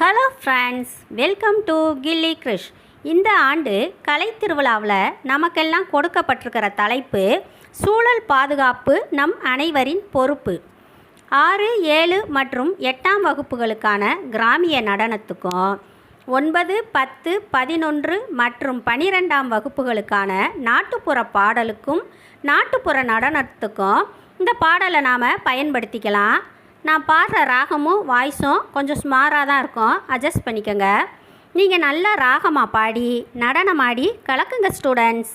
Hello friends welcome to Gilli Krish இந்த ஆண்டு கலை திருவிழாவில் நமக்கெல்லாம் கொடுக்கப்பட்டிருக்கிற தலைப்பு சூழல் பாதுகாப்பு நம் அனைவரின் பொறுப்பு. ஆறு ஏழு மற்றும் எட்டாம் வகுப்புகளுக்கான கிராமிய நடனத்துக்கும் ஒன்பது பத்து பதினொன்று மற்றும் பனிரெண்டாம் வகுப்புகளுக்கான நாட்டுப்புற பாடலுக்கும் நாட்டுப்புற நடனத்துக்கும் இந்த பாடலை நாம் பயன்படுத்திக்கலாம். நான் பாடுற ராகமும் வாய்ஸும் கொஞ்சம் ஸ்மாராக தான் இருக்கும். அட்ஜஸ்ட் பண்ணிக்கோங்க. நீங்கள் நல்ல ராகமாக பாடி நடனமாடி கலக்குங்க ஸ்டூடெண்ட்ஸ்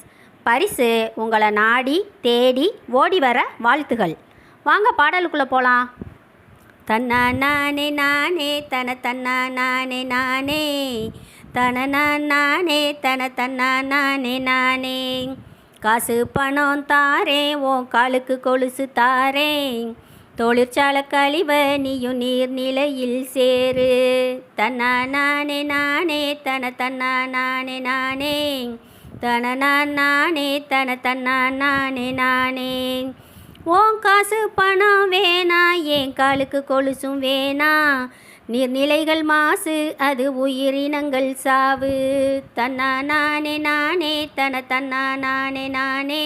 பரிசு உங்களை நாடி தேடி ஓடி வர வாழ்த்துகள். வாங்க பாடலுக்குள்ளே போகலாம் தன்னா நானே நானே தன தன்னா நானே. நானே தன நானே தன தன்னா நானே. நானே காசு பணம் தாரேன் ஓ காலுக்கு கொலுசு தாரேன். தொழிற்சால கழிவ நீயும் நீர்நிலையில் சேரு தன்னா நானே நானே தன தன்னா நானே நானே. தன நான் நானே தன தன்னா நானே நானே. உன் காசு பணம் வேணா என் காலுக்கு கொலுசும் வேணா. நீர்நிலைகள் மாசு அது உயிரினங்கள் சாவு. தன்னா நானே நானே தன தன்னா நானே நானே.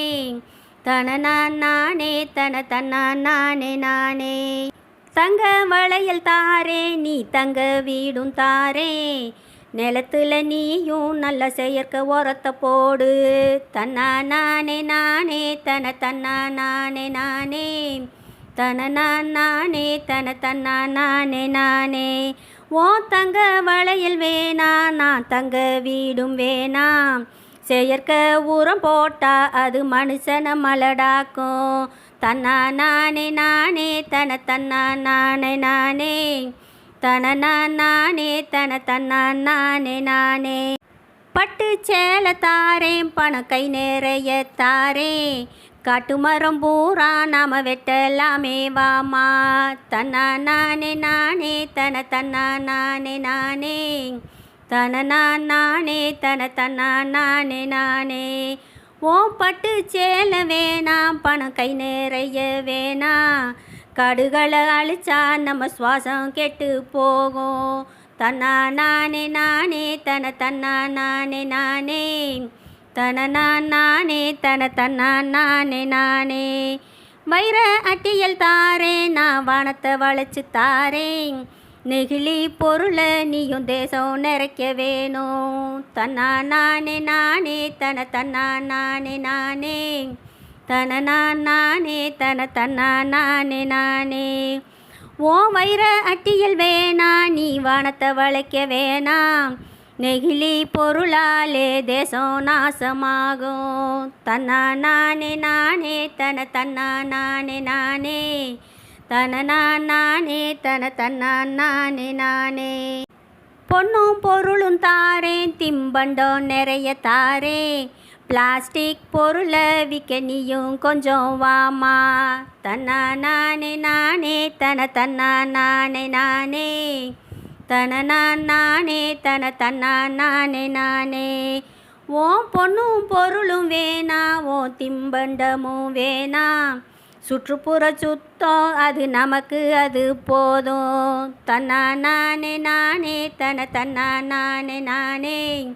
தன நான் நானே. தன தன்னா நானே நானே தங்க வளையல் தாரே நீ தங்க வீடும் தாரே. நிலத்துல நீயும் நல்ல செயற்க உரத்தை போடு. தன்னா நானே நானே தன தன்னா நானே. நானே தன நான் நானே தன தன்னா நானே நானே. ஓ தங்க வளையல் வேணா நான் தங்க வீடும் வேணாம். செயற்க உரம் போட்டா அது மனுஷனை மலடாக்கும். தன்னா நானே நானே தன தன்னா நானே நானே. தன நானே தன தன்னா நானே நானே. பட்டு சேலை தாரேன் பணம் கை நிறைய தாரேன் காட்டு மரம் பூரா நாம வெட்டலாமே வாமா. தன்னா நானே நானே தன தன்னா நானே நானே. தன நான் நானே தன தன்னா நானே நானே ஓ பட்டு சேல வேணாம் பணம் கை நிறைய வேணாம் கடுகளை அழிச்சா நம்ம சுவாசம் கெட்டு போகும். தன்னா நானே நானே தன தன்னா நானே நானே தன நான் நானே தன தன்னா நானே நானே. வைர அட்டியல் தாரேன் நான் வானத்தை வளைச்சு தாரேன். நெகிழி பொருளை நீயும் தேசம் நிறைக்க வேணும். தன்னா நானே நானே தன தன்னா நானே நானே. தன நான் நானே தன தன்னா நானே நானே. ஓ வைர அட்டியில் வேணா நீ வானத்தை வளைக்க வேணாம் நெகிழி பொருளாலே தேசம் நாசமாகும். தன்னா நானே நானே தன தன்னா நானே நானே. தன நான் நானே தன தன்னா நானே நானே பொண்ணும் பொருளும் தாரேன் திம்பண்டம் நிறைய தாரேன் பிளாஸ்டிக் பொருளை விற்க நீயும் கொஞ்சம் வாமா. தன்னா நானே நானே தன தன்னா நானே நானே தன நான் நானே தன தன்னா நானே நானே ஓம் பொண்ணும் பொருளும் வேணா ஓ திம்பண்டமும் வேணாம் சுற்றுப்புற சுத்தம் அது நமக்கு அது போதும். தன்னா நானே நானே தன தன்னா நானே நானே.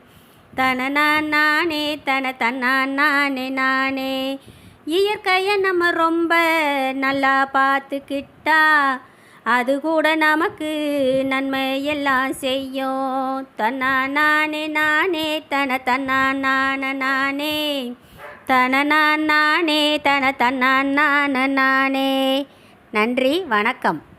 தன நான் நானே தன தன்னா நானே நானே. இயற்கையை நம்ம ரொம்ப நல்லா பார்த்துக்கிட்டா அது கூட நமக்கு நன்மை எல்லாம் செய்யும். தன்னா நானே நானே தன தன்னா நான நானே. தன நான் நானே. தன தன்னா நன்றி வணக்கம்.